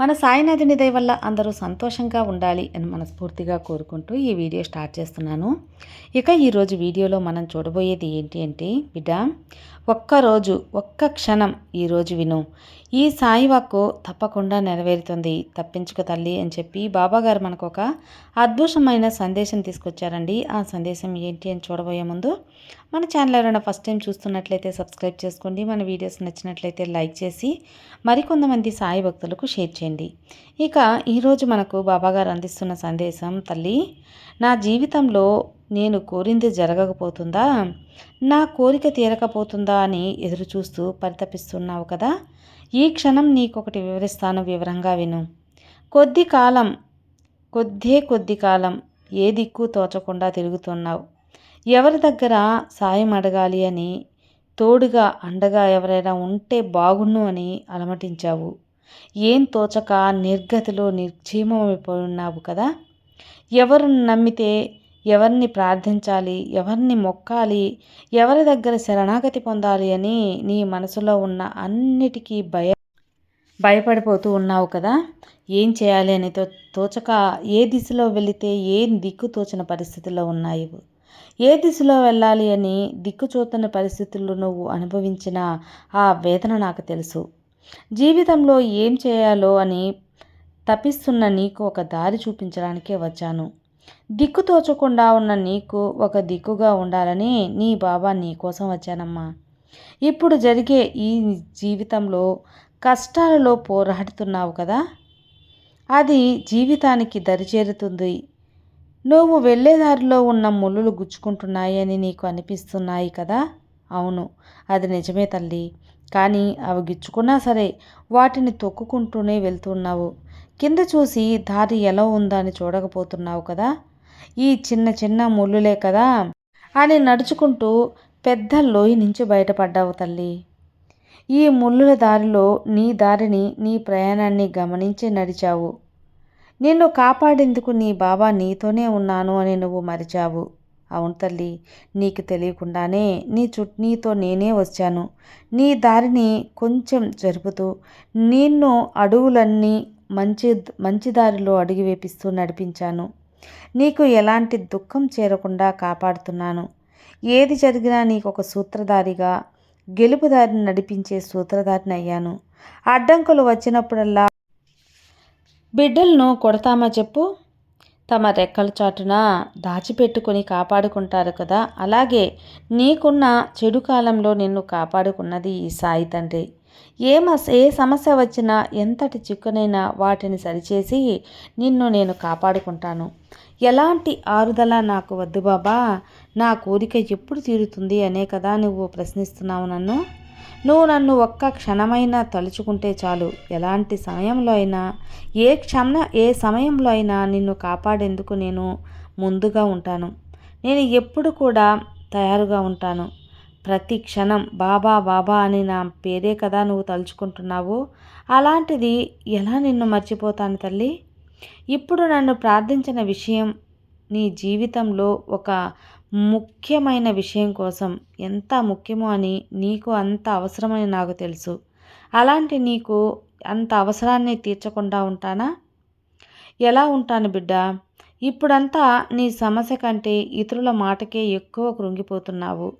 మన సాయినాథుని దయ వల్ల అందరూ సంతోషంగా ఉండాలి అని మనస్ఫూర్తిగా కోరుకుంటూ ఈ వీడియో స్టార్ట్ చేస్తున్నాను. ఇక ఈరోజు వీడియోలో మనం చూడబోయేది ఏంటి అంటే బిడ్డ ఒక్కరోజు ఒక్క క్షణం ఈరోజు విను. ఈ సాయి వాక్కు తప్పకుండా నెరవేరుతుంది. తప్పించుక తల్లి అని చెప్పి బాబాగారు మనకు ఒక అద్భుతమైన సందేశం తీసుకొచ్చారండి. ఆ సందేశం ఏంటి అని చూడబోయే ముందు మన ఛానల్ ఎవరైనా ఫస్ట్ టైం చూస్తున్నట్లయితే సబ్స్క్రైబ్ చేసుకోండి. మన వీడియోస్ నచ్చినట్లయితే లైక్ చేసి మరికొంతమంది సాయి భక్తులకు షేర్ చేయండి. ఇక ఈరోజు మనకు బాబాగారు అందిస్తున్న సందేశం తల్లి నా జీవితంలో నేను కోరింది జరగకపోతుందా? నా కోరిక తీరకపోతుందా? అని ఎదురు చూస్తూ పరితపిస్తున్నావు కదా? ఈ క్షణం నీకొకటి వివరిస్తాను వివరంగా విను. కొద్ది కాలం కొద్దే కొద్ది కాలం ఏ దిక్కు తోచకుండా తిరుగుతున్నావు. ఎవరి దగ్గర సాయం అడగాలి అని తోడుగా అండగా ఎవరైనా ఉంటే బాగుండు అని అలమటించావు. ఏం తోచక నిర్గతిలో నిర్జీవమైపోయి ఉన్నావు కదా? ఎవరిని నమ్మితే ఎవరిని ప్రార్థించాలి ఎవరిని మొక్కాలి ఎవరి దగ్గర శరణాగతి పొందాలి అని నీ మనసులో ఉన్న అన్నిటికీ భయ భయపడిపోతూ ఉన్నావు కదా? ఏం చేయాలి అని తో తోచక ఏ దిశలో వెళితే ఏం దిక్కు తోచిన పరిస్థితుల్లో ఉన్నాయి? ఏ దిశలో వెళ్ళాలి అని దిక్కు చూతని పరిస్థితుల్లో నువ్వు అనుభవించిన ఆ వేదన నాకు తెలుసు. జీవితంలో ఏం చేయాలో అని తపిస్తున్న నీకు ఒక దారి చూపించడానికే వచ్చాను. దిక్కు తోచకుండా ఉన్న నీకు ఒక దిక్కుగా ఉండాలని నీ బాబా నీ కోసం వచ్చానమ్మా. ఇప్పుడు జరిగే ఈ జీవితంలో కష్టాలలో పోరాడుతున్నావు కదా? అది జీవితానికి దరిచేరుతుంది. నువ్వు వెళ్ళేదారిలో ఉన్న ముళ్ళులు గుచ్చుకుంటున్నాయని నీకు అనిపిస్తున్నాయి కదా? అవును అది నిజమే తల్లి. కానీ అవి గిచ్చుకున్నా సరే వాటిని తొక్కుకుంటూనే వెళ్తున్నావు. కింద చూసి దారి ఎలా ఉందని చూడకపోతున్నావు కదా? ఈ చిన్న చిన్న ముళ్ళులే కదా? అని నడుచుకుంటూ పెద్ద లోయ నుంచి బయటపడ్డావు తల్లి. ఈ ముళ్ళుల దారిలో నీ దారిని నీ ప్రయాణాన్ని గమనించి నడిచావు. నిన్ను కాపాడేందుకు నీ బాబా నీతోనే ఉన్నాను అని నువ్వు మరిచావు. అవును తల్లి నీకు తెలియకుండానే నీ చుట్ నీతో నేనే వచ్చాను. నీ దారిని కొంచెం జరుపుతూ నిన్ను అడుగులన్నీ మంచి మంచి దారిలో అడుగు వేపిస్తూ నడిపించాను. నీకు ఎలాంటి దుఃఖం చేరకుండా కాపాడుతున్నాను. ఏది జరిగినా నీకు ఒక సూత్రధారిగా గెలుపుదారిని నడిపించే సూత్రధారిని అయ్యాను. అడ్డంకులు వచ్చినప్పుడల్లా బిడ్డలను కొడతామా చెప్పు? తమ రెక్కల చాటున దాచిపెట్టుకొని కాపాడుకుంటారు కదా. అలాగే నీకున్న చెడు కాలంలో నిన్ను కాపాడుకున్నది ఈ సాయి తండ్రి. ఏ మస్ ఏ సమస్య వచ్చినా ఎంతటి చిక్కునైనా వాటిని సరిచేసి నిన్ను నేను కాపాడుకుంటాను. ఎలాంటి ఆరుదల నాకు వద్దు బాబా. నా కోరిక ఎప్పుడు తీరుతుంది అనే కదా నువ్వు ప్రశ్నిస్తున్నావు నన్ను. నువ్వు నన్ను ఒక్క క్షణమైనా తలుచుకుంటే చాలు. ఎలాంటి సమయంలో అయినా ఏ క్షణ ఏ సమయంలో అయినా నిన్ను కాపాడేందుకు నేను ముందుగా ఉంటాను. నేను ఎప్పుడు కూడా తయారుగా ఉంటాను. ప్రతి క్షణం బాబా బాబా అని నా పేరే కదా నువ్వు తలుచుకుంటున్నావు. అలాంటిది ఎలా నిన్ను మర్చిపోతాను తల్లి? ఇప్పుడు నన్ను ప్రార్థించిన విషయం నీ జీవితంలో ఒక ముఖ్యమైన విషయం కోసం ఎంత ముఖ్యమో అని నీకు అంత అవసరమని నాకు తెలుసు. అలాంటి నీకు అంత అవసరాన్ని తీర్చకుండా ఉంటానా? ఎలా ఉంటాను బిడ్డ? ఇప్పుడంతా నీ సమస్య కంటే ఇతరుల మాటకే ఎక్కువ కృంగిపోతున్నావు.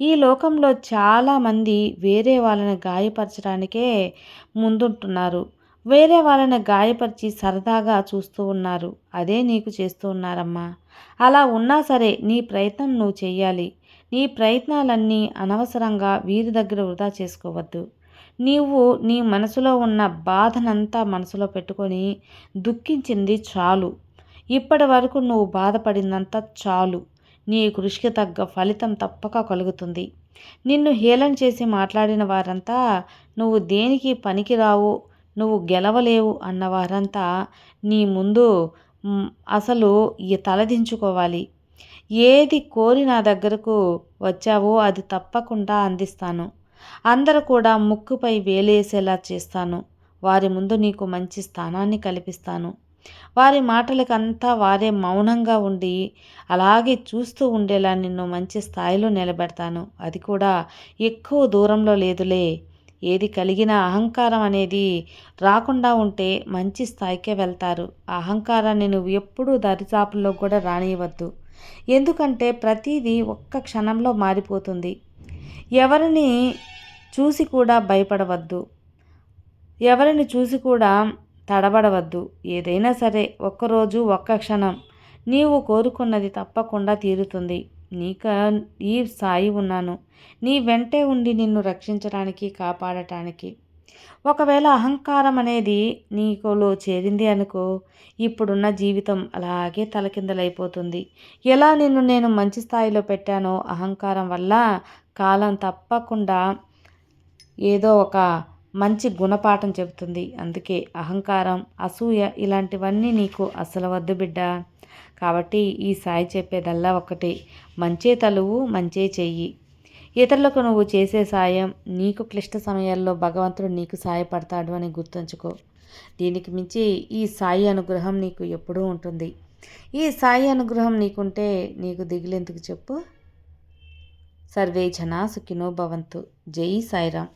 ఈ లోకంలో చాలామంది వేరే వాళ్ళని గాయపరచడానికే ముందుంటున్నారు. వేరే వాళ్ళని గాయపరిచి సరదాగా చూస్తూ ఉన్నారు. అదే నీకు చేస్తూ ఉన్నారమ్మా. అలా ఉన్నా సరే నీ ప్రయత్నం నువ్వు చేయాలి నీ ప్రయత్నాలన్నీ అనవసరంగా వీరి దగ్గర వృధా చేసుకోవద్దు. నీవు నీ మనసులో ఉన్న బాధనంతా మనసులో పెట్టుకొని దుఃఖించింది చాలు. ఇప్పటి వరకు నువ్వు బాధపడిందంతా చాలు. నీ కృషికి తగ్గ ఫలితం తప్పక కలుగుతుంది. నిన్ను హేళన చేసి మాట్లాడిన వారంతా నువ్వు దేనికి పనికిరావు? నువ్వు గెలవలేవు అన్నవారంతా నీ ముందు అసలు తలదించుకోవాలి ఏది కోరి నా దగ్గరకు వచ్చావో అది తప్పకుండా అందిస్తాను. అందరూ కూడా ముక్కుపై వేలేసేలా చేస్తాను. వారి ముందు నీకు మంచి స్థానాన్ని కల్పిస్తాను. వారి మాటలకంతా వారే మౌనంగా ఉండి అలాగే చూస్తూ ఉండేలా నిన్ను మంచి స్థాయిలో నిలబెడతాను. అది కూడా ఎక్కువ దూరంలో లేదులే. ఏది కలిగిన అహంకారం అనేది రాకుండా ఉంటే మంచి స్థాయికే వెళ్తారు. ఆ అహంకారాన్ని నువ్వు ఎప్పుడూ దరిచాపుల్లో కూడా రానియవద్దు. ఎందుకంటే ప్రతిదీ ఒక్క క్షణంలో మారిపోతుంది. ఎవరిని చూసి కూడా భయపడవద్దు. ఎవరిని చూసి కూడా తడబడవద్దు. ఏదైనా సరే ఒక్కరోజు ఒక్క క్షణం నీవు కోరుకున్నది తప్పకుండా తీరుతుంది. నీక ఈ సాయి ఉన్నాను. నీ వెంటే ఉండి నిన్ను రక్షించడానికి కాపాడటానికి. ఒకవేళ అహంకారం అనేది నీకులో చేరింది అనుకో ఇప్పుడున్న జీవితం అలాగే తలకిందలైపోతుంది. ఎలా నిన్ను నేను మంచి స్థాయిలో పెట్టానో అహంకారం వల్ల కాలం తప్పకుండా ఏదో ఒక మంచి గుణపాఠం చెబుతుంది. అందుకే అహంకారం అసూయ ఇలాంటివన్నీ నీకు అసలు వద్దు బిడ్డ. కాబట్టి ఈ సాయి చెప్పేదల్లా ఒకటి. మంచే తలువు మంచే చెయ్యి. ఇతరులకు నువ్వు చేసే సాయం నీకు క్లిష్ట సమయాల్లో భగవంతుడు నీకు సాయపడతాడు అని గుర్తుంచుకో. దీనికి మించి ఈ సాయి అనుగ్రహం నీకు ఎప్పుడూ ఉంటుంది. ఈ సాయి అనుగ్రహం నీకుంటే నీకు దిగులెందుకు చెప్పు? సర్వే జనా సుఖినో భవంతు. జై సాయిరామ్.